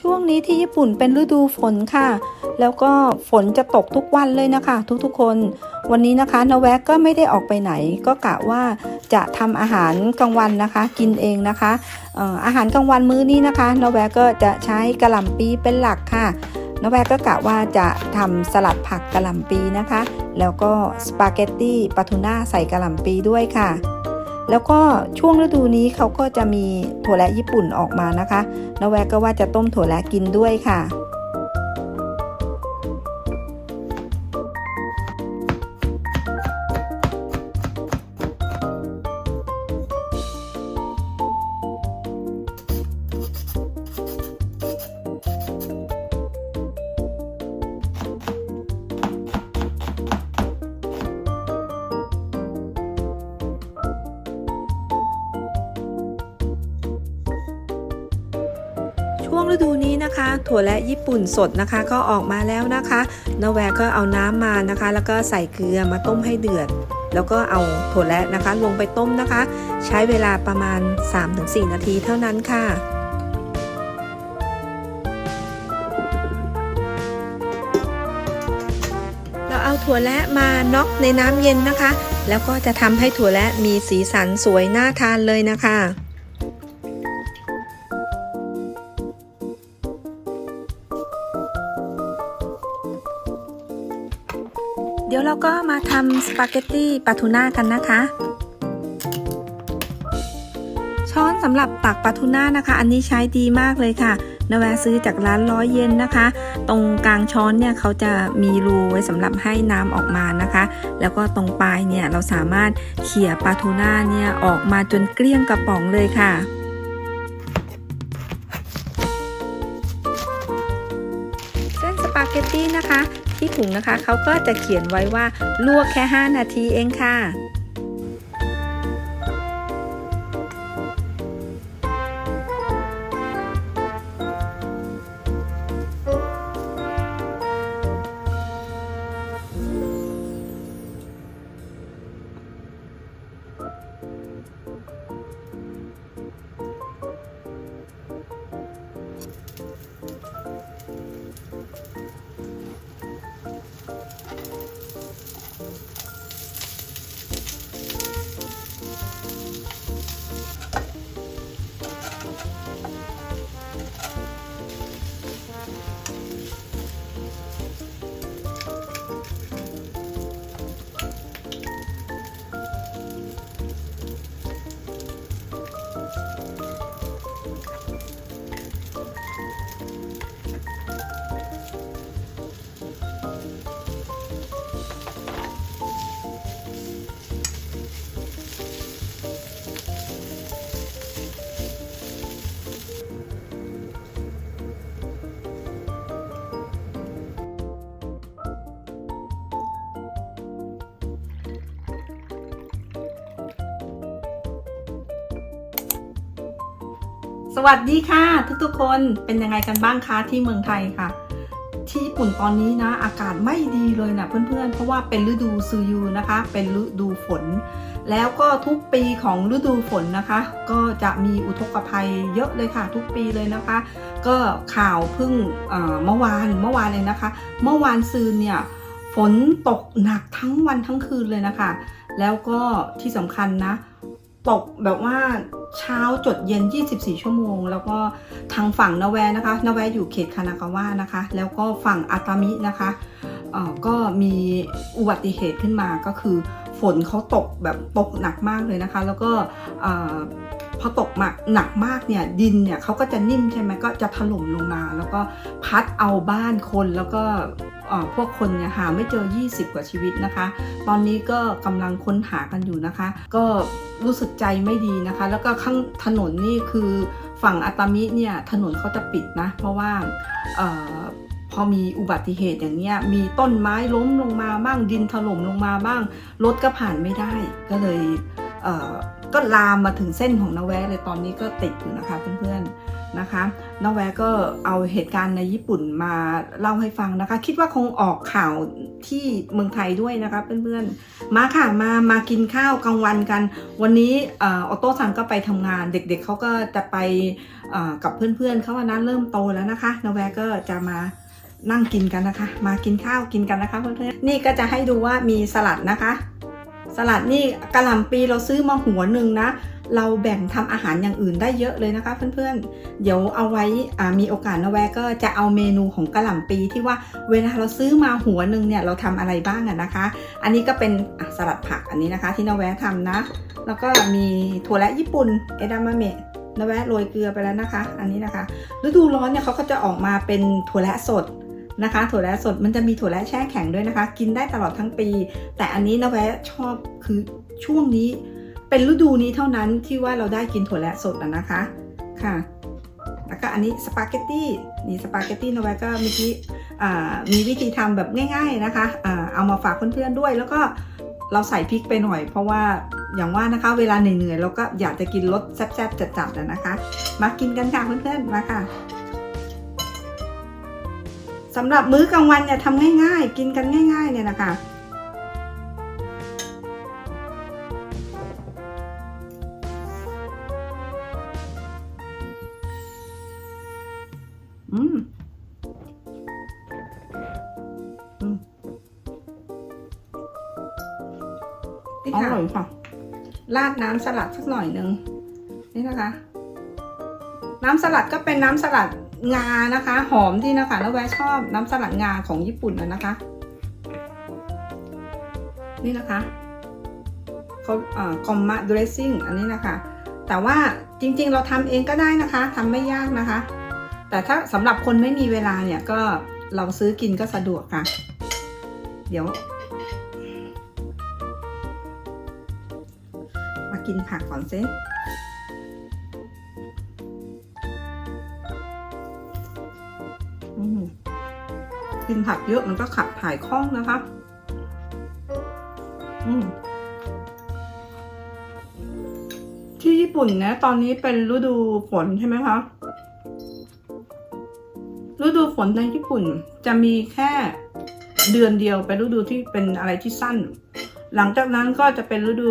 ช่วงนี้ที่ญี่ปุ่นเป็นฤดูฝนค่ะ แล้วก็ฝนจะตกทุกวันเลยนะคะ ทุกๆคน วันนี้นะคะนแวกก็ไม่ได้ออกไปไหน ก็กะว่าจะทำอาหารกลางวันนะคะ กินเองนะคะอาหารกลางวันมื้อนี้นะคะนแวกก็จะใช้กระหล่ำปีเป็นหลักค่ะนแวกก็กะว่าจะทำสลัดผักกระหล่ำปีนะคะ แล้วก็สปาเกตตี้ปลาทูน่าใส่กระหล่ำปีด้วยค่ะ แล้วก็ช่วงฤดูนี้เขาก็จะมีถั่วแระญี่ปุ่นออกมานะคะนแวกก็ว่าจะต้มถั่วแระกินด้วยค่ะ ช่วงฤดูนี้นะคะ ถั่วและญี่ปุ่นสดนะคะก็ออกมาแล้วนะคะนแวร์ก็เอาน้ำมานะคะ แล้วก็ใส่เกลือมาต้มให้เดือด แล้วก็เอาถั่วและนะคะ ลงไปต้มนะคะ ใช้เวลาประมาณ 3-4 นาทีเท่านั้นค่ะเราเอาถั่วและมาน็อกในน้ำเย็นนะคะ แล้วก็จะทำให้ถั่วและมีสีสันสวยน่าทานเลยนะคะ เดี๋ยวเราก็มาทำสปาเกตตี้ปลาทูน่ากันนะคะ ช้อนสำหรับตักปลาทูน่านะคะ อันนี้ใช้ดีมากเลยค่ะนแวซื้อจากร้านร้อยเยนนะคะ ตรงกลางช้อนเนี่ยเขาจะมีรูไว้สำหรับให้น้ำออกมานะคะ แล้วก็ตรงปลายเนี่ยเราสามารถเขี่ยปลาทูน่าเนี่ยออกมาจนเกลี้ยงกระป๋องเลยค่ะ ถุงนะคะ เขาก็จะเขียนไว้ว่าลวกแค่ 5 นาทีเองค่ะ สวัสดีค่ะทุกๆคนเป็นยังไงกันบ้างคะที่เมืองไทยค่ะ ที่ญี่ปุ่นตอนนี้นะ อากาศไม่ดีเลยนะเพื่อนๆ เพราะว่าเป็นฤดูซูยูนะคะ เป็นฤดูฝน แล้วก็ทุกปีของฤดูฝนนะคะ ก็จะมีอุทกภัยเยอะเลยค่ะ ทุกปีเลยนะคะ ก็ข่าวเพิ่งเอ่อเมื่อวานเมื่อวานเลยนะคะ เมื่อวานซืนเนี่ยฝนตกหนักทั้งวันทั้งคืนเลยนะคะ แล้วก็ที่สำคัญนะ ตกแบบว่าเช้าจดเย็น 24 ชั่วโมง แล้วก็ทางฝั่งนาแวนะคะนาแวอยู่เขตคานากาวะนะคะ แล้วก็ฝั่งอาตามินะคะก็มีอุบัติเหตุขึ้นมาก็คือ นเขาตกแบบตกหนักมากเลยนะคะ แล้วก็พอตกมาหนักมากเนี่ยดินเนี่ยเขาก็จะนิ่มใช่ไหมก็จะถล่มลงมา แล้วก็พัดเอาบ้านคนแล้วก็พวกคนเนี่ยหาไม่เจอ 20 กว่าชีวิตนะคะ ตอนนี้ก็กำลังค้นหากันอยู่นะคะ ก็รู้สึกใจไม่ดีนะคะ แล้วก็ข้างถนนนี่คือฝั่งอาตามิเนี่ยถนนเขาจะปิดนะ เพราะว่า พอมีอุบัติเหตุอย่างเนี้ยมีต้นไม้ล้มลงมาบ้างดินถล่มลงมาบ้างรถก็ผ่านไม่ได้ก็เลยเออก็ลามมาถึงเส้นของนาแวะเลยตอนนี้ก็ติดอยู่นะคะเพื่อนๆนะคะน้องแวร์ก็เอาเหตุการณ์ในญี่ปุ่นมาเล่าให้ฟังนะคะ คิดว่าคงออกข่าวที่เมืองไทยด้วยนะคะเพื่อนๆมาค่ะมามากินข้าวกลางวันกัน วันนี้ออโต้ซังก็ไปทำงานเด็กๆเขาก็จะไปกับเพื่อนๆเขาว่านั้นเริ่มโตแล้วนะคะน้องแวร์ก็จะมา นั่งกินกันนะคะ มากินข้าวกินกันนะคะเพื่อนๆนี่ก็จะให้ดูว่ามีสลัดนะคะ สลัดนี่กระหล่ำปีเราซื้อมาหัวหนึ่งนะเราแบ่งทำอาหารอย่างอื่นได้เยอะเลยนะคะเพื่อนๆ เดี๋ยวเอาไว้อ่ามีโอกาสนะแวะก็จะเอาเมนูของกระหล่ำปีที่ว่าเวลาเราซื้อมาหัวหนึ่งเนี่ยเราทำอะไรบ้างอะนะคะ อันนี้ก็เป็นสลัดผักอันนี้นะคะ ที่นาแวะทำนะ แล้วก็มีถั่วและญี่ปุ่นเอดามะเมะนาแวะโรยเกลือไปแล้วนะคะ อันนี้นะคะฤดูร้อนเนี่ยเขาก็จะออกมาเป็นถั่วและสด นะคะ ถั่วและสดมันจะมีถั่วและแช่แข็งด้วยนะคะ กินได้ตลอดทั้งปี แต่อันนี้นาแวะชอบคือช่วงนี้ เป็นฤดูนี้เท่านั้นที่ว่าเราได้กินถั่วและสดอะนะคะค่ะแล้วก็อันนี้สปาเกตตี้นี่สปาเกตตี้นาแวะก็เมื่อกี้มีวิธีทำแบบง่าย ๆนะคะอ่าเอามาฝากเพื่อนๆด้วย แล้วก็เราใส่พริกไปหน่อย เพราะว่าอย่างว่านะคะ เวลาเหนื่อยๆเราก็อยากจะกินรสแซ่บๆจัดๆอะนะคะ มากินกันค่ะเพื่อนๆมาค่ะ สำหรับมื้อกลางวันเนี่ยทำง่าย ๆ กินกันง่าย ๆ เนี่ยนะคะอืมอืมอร่อยค่ะ ราดน้ำสลัดสักหน่อยหนึ่งนี่นะคะ น้ำสลัดก็เป็นน้ำสลัด งานะคะ หอมที่นะคะแล้วแวชอบน้ำสลัดงาของญี่ปุ่นนะนะคะ นี่นะคะเขาเอ่อกอมมะดรสซิ่งอันนี้นะคะ แต่ว่าจริงๆ เราทำเองก็ได้นะคะทำไม่ยากนะคะ แต่ถ้าสำหรับคนไม่มีเวลาเนี่ยก็เราซื้อกินก็สะดวกค่ะ เดี๋ยว มากินผักก่อนเซ กินผักเยอะมันก็ขับถ่ายคล่องนะคะ อืมที่ญี่ปุ่นนะ ตอนนี้เป็นฤดูฝนใช่ไหมคะฤดูฝนในญี่ปุ่นจะมีแค่เดือนเดียวเป็นฤดูที่เป็นอะไรที่สั้น หลังจากนั้นก็จะเป็นฤดู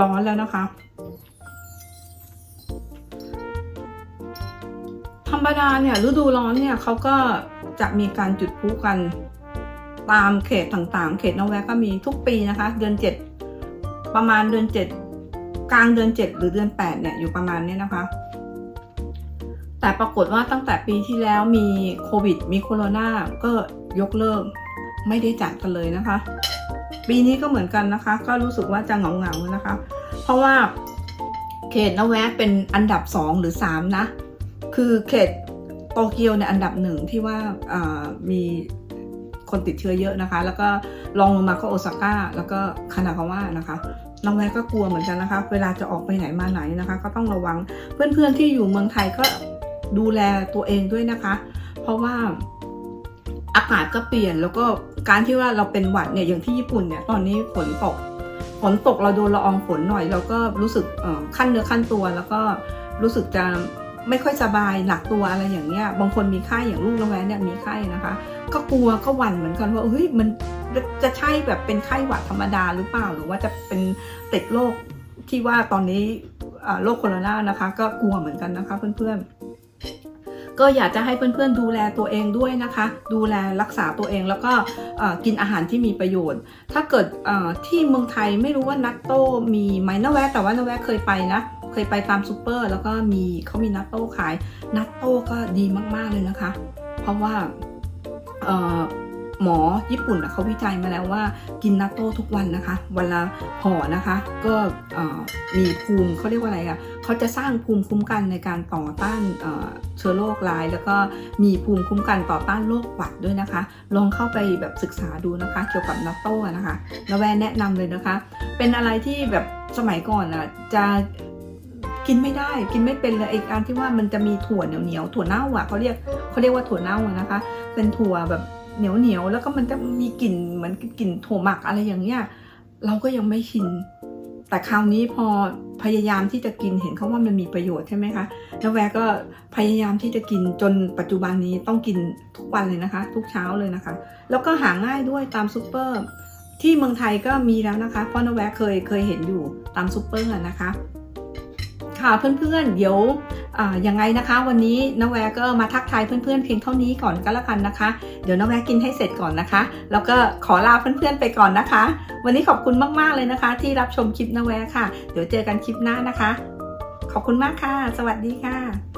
ร้อนแล้วนะคะ ธรรมดาเนี่ยฤดูร้อนเนี่ยเขาก็จะมีการจุดพลุกัน ตามเขตต่างๆ เขตนอร์แวกก็มีทุกปีนะคะ เดือนเจ็ดประมาณเดือนเจ็ดกลางเดือนเจ็ดหรือเดือนแปดเนี่ยอยู่ประมาณนี้นะคะ แต่ปรากฏว่าตั้งแต่ปีที่แล้วมีโควิด มีโคโรนาก็ยกเลิกไม่ได้จัดกันเลยนะคะ ปีนี้ก็เหมือนกันนะคะ ก็รู้สึกว่าจะเหงาเงาๆนะคะ เพราะว่าเขตนแวะเป็นอันดับ 2 หรือ 3 นะ คือเขตโตเกียวในยอันดับหนึ่งที่ว่ามีคนติดเชื้อเยอะนะคะ แล้วก็รองลงมาก็โอซาก้า แล้วก็คานากาวะนะคะน้องแวะก็กลัวเหมือนกันนะคะ เวลาจะออกไปไหนมาไหนนะคะ ก็ต้องระวัง เพื่อนๆที่อยู่เมืองไทยก็ดูแลตัวเองด้วยนะคะ เพราะว่าอากาศก็เปลี่ยน แล้วก็การที่ว่าเราเป็นหวัดเนี่ย อย่างที่ญี่ปุ่นเนี่ย ตอนนี้ฝนตก ฝนตกเราโดนละอองฝนหน่อย เราก็รู้สึกขั้นเนื้อขั้นตัว แล้วก็รู้สึกจะ ไม่ค่อยสบายหนักตัวอะไรอย่างเงี้ย บางคนมีไข้อย่างลูกน้องแวนเนี่ยมีไข้นะคะ ก็กลัวก็หวั่นเหมือนกันว่าเฮ้ยมันจะใช่แบบเป็นไข้หวัดธรรมดาหรือเปล่า หรือว่าจะเป็นติดโรคที่ว่าตอนนี้โรคโคโรนานะคะ ก็กลัวเหมือนกันนะคะเพื่อนๆ ก็อยากจะให้เพื่อนๆดูแลตัวเองด้วยนะคะ ดูแลรักษาตัวเองแล้วก็กินอาหารที่มีประโยชน์ ถ้าเกิดที่เมืองไทยไม่รู้ว่านัตโต้มีไหมนะแวะแต่ว่านะแวะเคยไปนะเคยไปตามซูเปอร์ แล้วก็มีเขามีนัตโต้ขายนัตโต้ก็ดีมากๆเลยนะคะ เพราะว่าหมอญี่ปุ่นอะเขาวิจัยมาแล้วว่ากินนัตโต้ทุกวันนะคะ วันละห่อนะคะ ก็มีภูมิเขาเรียกว่าอะไรอะ เขาจะสร้างภูมิคุ้มกันในการต่อต้านเชื้อโรคร้าย แล้วก็มีภูมิคุ้มกันต่อต้านโรคหวัดด้วยนะคะ ลองเข้าไปแบบศึกษาดูนะคะ เกี่ยวกับนัตโต้นะคะแล้วแวนแนะนำเลยนะคะ เป็นอะไรที่แบบสมัยก่อนอะจะกินไม่ได้กินไม่เป็นเลยไอ้การที่ว่ามันจะมีถั่วเหนียวๆถั่วเน่าอะเขาเรียกเขาเรียกว่าถั่วเน่านะคะ เป็นถั่วแบบเหนียวเหนียวๆแล้วก็มันจะมีกลิ่นเหมือนกลิ่นถั่วหมักอะไรอย่างเงี้ยเราก็ยังไม่ชินแต่คราวนี้พอ พยายามที่จะกินเห็นเขาว่ามันมีประโยชน์ใช่ไหมคะแล้วแวะก็พยายามที่จะกินจนปัจจุบันนี้ต้องกินทุกวันเลยนะคะ ทุกเช้าเลยนะคะ แล้วก็หาง่ายด้วยตามซูเปอร์ที่เมืองไทยก็มีแล้วนะคะเพราะนแวะเคยเคยเห็นอยู่ตามซูเปอร์นะคะ ค่ะเพื่อนๆ เดี๋ยวยังไงนะคะ วันนี้นแวก็มาทักทายเพื่อนๆเพียงเท่านี้ก่อนก็แล้วกันนะคะ เดี๋ยวนแวกินให้เสร็จก่อนนะคะ แล้วก็ขอลาเพื่อนๆไปก่อนนะคะ วันนี้ขอบคุณมากๆเลยนะคะ ที่รับชมคลิปนแวค่ะ เดี๋ยวเจอกันคลิปหน้านะคะ ขอบคุณมากค่ะ สวัสดีค่ะ